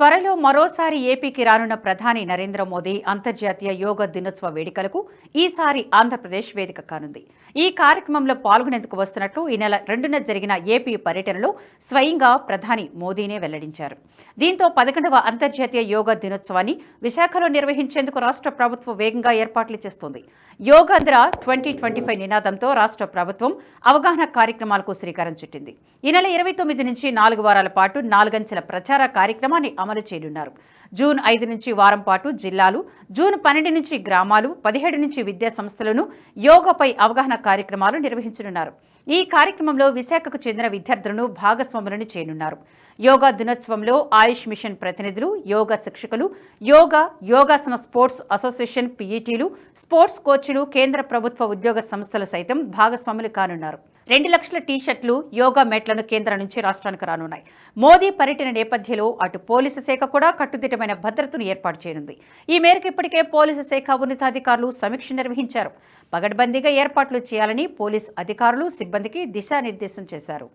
త్వరలో మరోసారి ఏపీకి రానున్న ప్రధాని నరేంద్ర మోదీ అంతర్జాతీయ యోగా దినోత్సవ వేడుకలకు ఈసారి ఆంధ్రప్రదేశ్ వేదిక కానుంది. ఈ కార్యక్రమంలో పాల్గొనేందుకు వస్తున్నట్లు ఈ నెల రెండున జరిగిన ఏపీ పర్యటనలో స్వయంగా ప్రధాని మోదీనే వెల్లడించారు. దీంతో పదకొండవ అంతర్జాతీయ యోగా దినోత్సవాన్ని విశాఖలో నిర్వహించేందుకు రాష్ట్ర ప్రభుత్వం వేగంగా ఏర్పాట్లు చేస్తోంది. యోగాంధ్ర ట్వంటీ ట్వంటీ ఫైవ్ నినాదంతో రాష్ట్ర ప్రభుత్వం అవగాహన కార్యక్రమాలకు శ్రీకారం చుట్టింది. ఈ నెల ఇరవై తొమ్మిది నుంచి నాలుగు వారాల పాటు నాలుగంచెల ప్రచార కార్యక్రమాన్ని అమలు చేయనున్నారు. జూన్ ఐదు నుంచి వారం పాటు జిల్లాలు జూన్ పన్నెండు నుంచి గ్రామాలు పదిహేడు నుంచి విద్యా సంస్థలను యోగపై అవగాహన కార్యక్రమాలు నిర్వహించనున్నారు. ఈ కార్యక్రమంలో విశాఖకు చెందిన విద్యార్థులను భాగస్వాములను చేయనున్నారు. యోగా దినోత్సవంలో ఆయుష్ మిషన్ ప్రతినిధులు యోగా శిక్షకులు యోగా యోగాసన స్పోర్ట్స్ అసోసియేషన్ పీఈటీలు స్పోర్ట్స్ కోచ్లు కేంద్ర ప్రభుత్వ ఉద్యోగ సంస్థలు సైతం భాగస్వాములు కానున్నారు. రెండు లక్షల టీషర్ట్లు యోగా మెట్లను కేంద్రం నుంచి రాష్ట్రానికి రానున్నాయి. మోదీ పర్యటన నేపథ్యంలో అటు పోలీసు శాఖ కూడా కట్టుదిట్టమైన భద్రతను ఏర్పాటు చేయనుంది. ఈ మేరకు ఇప్పటికే పోలీసు శాఖ ఉన్నతాధికారులు సమీక్ష నిర్వహించారు. పగడ్బందీగా ఏర్పాట్లు చేయాలని పోలీస్ అధికారులు సిబ్బందికి దిశానిర్దేశం చేశారు.